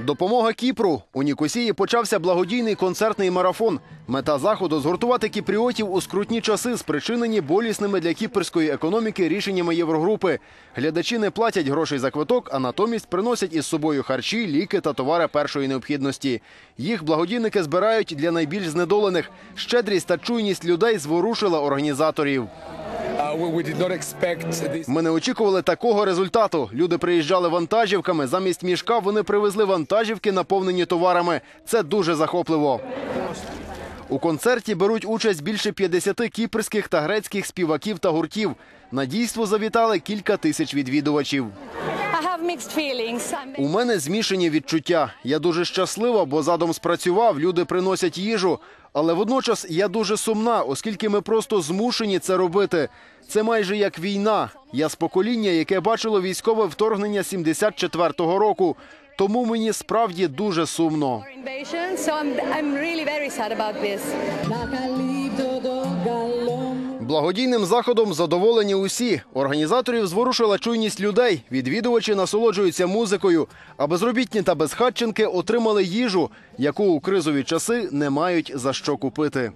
Допомога Кіпру у Нікосії почався благодійний концертний марафон. Мета заходу згуртувати кіпріотів у скрутні часи, спричинені болісними для кіпрської економіки рішеннями Єврогрупи. Глядачі не платять грошей за квиток, а натомість приносять із собою харчі, ліки та товари першої необхідності. Їх благодійники збирають для найбільш знедолених. Щедрість та чуйність людей зворушила організаторів. Ми не очікували такого результату. Люди приїжджали вантажівками. Замість мішка вони привезли вантажівки, наповнені товарами. Це дуже захопливо. У концерті беруть участь більше 50 кіпрських та грецьких співаків та гуртів. На дійство завітали кілька тисяч відвідувачів. I have mixed feelings. I'm У мене змішані відчуття. Я дуже щаслива, бо задум спрацював, люди приносять їжу. Але водночас я дуже сумна, оскільки ми просто змушені це робити. Це майже як війна. Я з покоління, яке бачило військове вторгнення 74-го року. Тому мені справді дуже сумно. Благодійним заходом задоволені усі. Організаторів зворушила чуйність людей. Відвідувачі насолоджуються музикою, а безробітні та безхатченки отримали їжу, яку у кризові часи не мають за що купити.